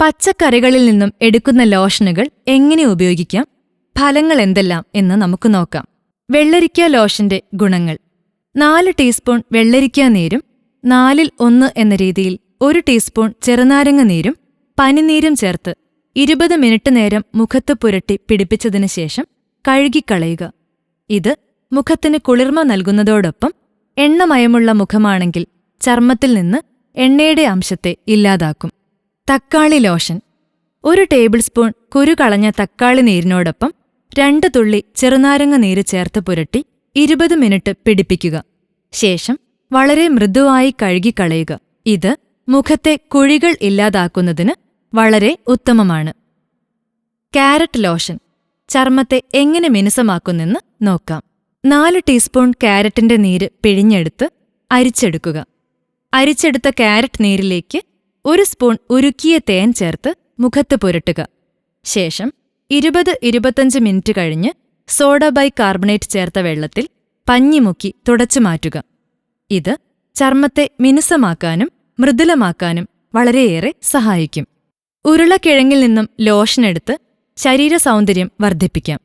പച്ചക്കറികളിൽ നിന്നും എടുക്കുന്ന ലോഷനുകൾ എങ്ങനെ ഉപയോഗിക്കാം? ഫലങ്ങൾ എന്തെല്ലാം എന്ന് നമുക്ക് നോക്കാം. വെള്ളരിക്ക ലോഷന്റെ ഗുണങ്ങൾ. നാല് ടീസ്പൂൺ വെള്ളരിക്ക നീരും നാലിൽ ഒന്ന് എന്ന രീതിയിൽ ഒരു ടീസ്പൂൺ ചെറുനാരങ്ങ നീരും പനിനീരും ചേർത്ത് ഇരുപത് മിനിറ്റ് നേരം മുഖത്ത് പുരട്ടി പിടിപ്പിച്ചതിനു ശേഷം കഴുകിക്കളയുക. ഇത് മുഖത്തിന് കുളിർമ നൽകുന്നതോടൊപ്പം എണ്ണമയമുള്ള മുഖമാണെങ്കിൽ ചർമ്മത്തിൽ നിന്ന് എണ്ണയുടെ അംശത്തെ ഇല്ലാതാക്കും. തക്കാളി ലോഷൻ. ഒരു ടേബിൾ സ്പൂൺ കുരു കളഞ്ഞ തക്കാളി നീരിനോടൊപ്പം രണ്ട് തുള്ളി ചെറുനാരങ്ങ നീര് ചേർത്ത് പുരട്ടി ഇരുപത് മിനിറ്റ് പിടിപ്പിക്കുക. ശേഷം വളരെ മൃദുവായി കഴുകിക്കളയുക. ഇത് മുഖത്തെ കുഴികൾ ഇല്ലാതാക്കുന്നതിന് വളരെ ഉത്തമമാണ്. Carrot lotion. ചർമ്മത്തെ എങ്ങനെ മിനുസമാക്കുന്നെന്ന് നോക്കാം. നാല് ടീസ്പൂൺ കാരറ്റിന്റെ നീര് പിഴിഞ്ഞെടുത്ത് അരിച്ചെടുക്കുക. അരിച്ചെടുത്ത കാരറ്റ് നീരിലേക്ക് ഒരു സ്പൂൺ ഉരുക്കിയ തേൻ ചേർത്ത് മുഖത്ത് പുരട്ടുക. ശേഷം ഇരുപത് ഇരുപത്തഞ്ച് മിനിറ്റ് കഴിഞ്ഞ് സോഡ ബൈ കാർബണേറ്റ് ചേർത്ത വെള്ളത്തിൽ പഞ്ഞിമുക്കി തുടച്ചു മാറ്റുക. ഇത് ചർമ്മത്തെ മിനുസമാക്കാനും മൃദുലമാക്കാനും വളരെയേറെ സഹായിക്കും. ഉരുളക്കിഴങ്ങിൽ നിന്നും ലോഷനെടുത്ത് ശരീര സൗന്ദര്യം വർദ്ധിപ്പിക്കാം.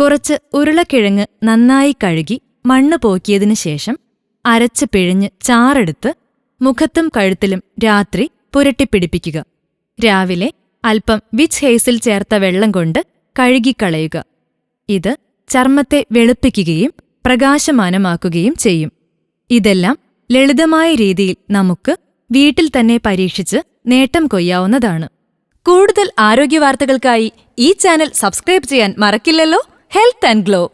കുറച്ച് ഉരുളക്കിഴങ്ങ് നന്നായി കഴുകി മണ്ണ് പോക്കിയതിനു ശേഷം അരച്ച് പിഴിഞ്ഞ് ചാറെടുത്ത് മുഖത്തും കഴുത്തിലും രാത്രി പുരട്ടിപ്പിടിപ്പിക്കുക. രാവിലെ അല്പം വിച്ച് ഹേസിൽ ചേർത്ത വെള്ളം കൊണ്ട് കഴുകിക്കളയുക. ഇത് ചർമ്മത്തെ വെളുപ്പിക്കുകയും പ്രകാശമാനമാക്കുകയും ചെയ്യും. ഇതെല്ലാം ലളിതമായ രീതിയിൽ നമുക്ക് വീട്ടിൽ തന്നെ പരീക്ഷിച്ച് നേട്ടം കൊയ്യാവുന്നതാണ്. കൂടുതൽ ആരോഗ്യവാർത്തകൾക്കായി ഈ ചാനൽ സബ്സ്ക്രൈബ് ചെയ്യാൻ മറക്കില്ലല്ലോ. Health and glow.